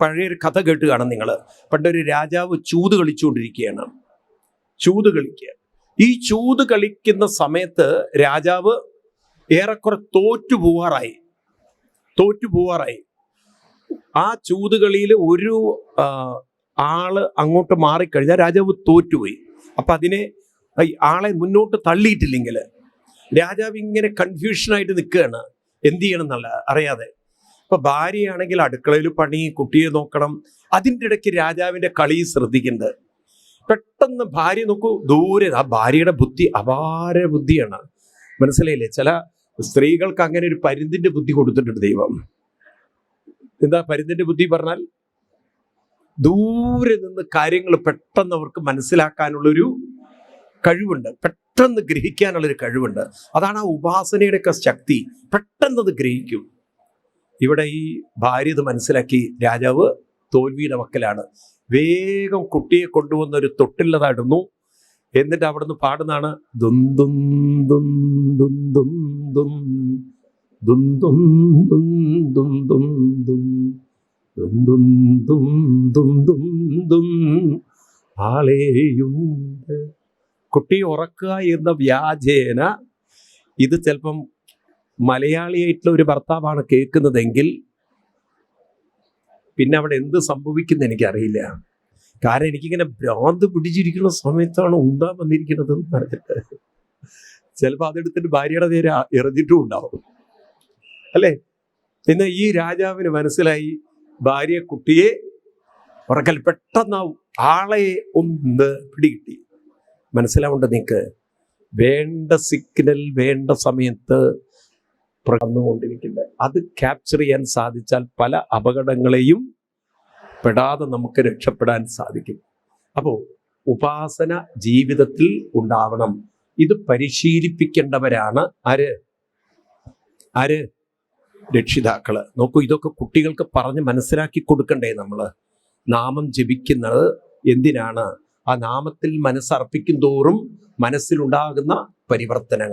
പഴയൊരു കഥ കേട്ട് നിങ്ങൾ പണ്ടൊരു രാജാവ് ചൂത് കളിച്ചുകൊണ്ടിരിക്കുകയാണ്. ചൂത് കളിക്കുക. ഈ ചൂത് കളിക്കുന്ന സമയത്ത് രാജാവ് ഏറെക്കുറെ തോറ്റു പോവാറായി. തോറ്റു പോവാറായി. ആ ചൂതുകളിയിൽ ഒരു ആ, ആൾ അങ്ങോട്ട് മാറിക്കഴിഞ്ഞാൽ രാജാവ് തോറ്റുപോയി. അപ്പൊ അതിനെ ആളെ മുന്നോട്ട് തള്ളിയിട്ടില്ലെങ്കിൽ രാജാവ് ഇങ്ങനെ കൺഫ്യൂഷനായിട്ട് നിൽക്കുകയാണ്. എന്ത് ചെയ്യണം എന്നല്ല അറിയാതെ. ഇപ്പൊ ഭാര്യയാണെങ്കിൽ അടുക്കളയിൽ പണി കുട്ടിയെ നോക്കണം. അതിന്റെ ഇടയ്ക്ക് രാജാവിന്റെ കളി ശ്രദ്ധിക്കുന്നത് പെട്ടെന്ന് ഭാര്യ നോക്കൂ ദൂരെ ആ ഭാര്യയുടെ ബുദ്ധി അപാര ബുദ്ധിയാണ്. മനസ്സിലായില്ലേ? ചില സ്ത്രീകൾക്ക് അങ്ങനെ ഒരു പരുന്തിന്റെ ബുദ്ധി കൊടുത്തിട്ടുണ്ട് ദൈവം. എന്താ പരുന്തിന്റെ ബുദ്ധി പറഞ്ഞാൽ? ദൂരെ നിന്ന് കാര്യങ്ങൾ പെട്ടെന്ന് അവർക്ക് മനസ്സിലാക്കാനുള്ളൊരു കഴിവുണ്ട്. പെട്ടെന്ന് ഗ്രഹിക്കാനുള്ളൊരു കഴിവുണ്ട്. അതാണ് ആ ഉപാസനയുടെയൊക്കെ ശക്തി. പെട്ടെന്ന് അത് ഗ്രഹിക്കും. ഇവിടെ ഈ ഭാര്യ ഇത് മനസ്സിലാക്കി രാജാവ് തോൽവിയുടെ വക്കലാണ് വേഗം കുട്ടിയെ കൊണ്ടുവന്ന ഒരു തൊട്ടില്ലതായിടുന്നു എന്നിട്ട് അവിടുന്ന് പാടുന്നതാണ് കുട്ടി ഉറക്കുക എന്ന വ്യാജേന ഇത് ചിലപ്പം മലയാളിയായിട്ടുള്ള ഒരു ഭർത്താവാണ് കേൾക്കുന്നതെങ്കിൽ പിന്നെ അവിടെ എന്ത് സംഭവിക്കുന്ന എനിക്കറിയില്ല. കാരണം എനിക്കിങ്ങനെ ഭ്രാന്ത് പിടിച്ചിരിക്കുന്ന സമയത്താണ് ഉണ്ടാ വന്നിരിക്കുന്നത് എന്ന് പറഞ്ഞിട്ട്. ചിലപ്പോൾ അതെടുത്തിട്ട് ഭാര്യയുടെ നേരെ എറിഞ്ഞിട്ടും ഉണ്ടാവും. അല്ലേ? പിന്നെ ഈ രാജാവിന് മനസ്സിലായി ഭാര്യ കുട്ടിയെ ഉറക്കൽ പെട്ടെന്ന് ആളെ ഒന്ന് പിടികിട്ടി. മനസ്സിലാവുണ്ട് നിനക്ക് വേണ്ട സിഗ്നൽ വേണ്ട സമയത്ത് പ്രകന്നുകൊണ്ടിരിക്കുന്നത് അത് ക്യാപ്ചർ ചെയ്യാൻ സാധിച്ചാൽ പല അപകടങ്ങളെയും പെടാതെ നമുക്ക് രക്ഷപ്പെടാൻ സാധിക്കും. അപ്പോൾ ഉപാസന ജീവിതത്തിൽ ഉണ്ടാവണം. ഇത് പരിശീലിപ്പിക്കേണ്ടവരാണ് ആര്? ആര്? രക്ഷിതാക്കൾ. നോക്കൂ ഇതൊക്കെ കുട്ടികൾക്ക് പറഞ്ഞ് മനസ്സിലാക്കി കൊടുക്കണ്ടേ നമ്മൾ നാമം ജപിക്കുന്നത് എന്തിനാണ്? ആ നാമത്തിൽ മനസ്സർപ്പിക്കും തോറും മനസ്സിലുണ്ടാകുന്ന പരിവർത്തനങ്ങൾ.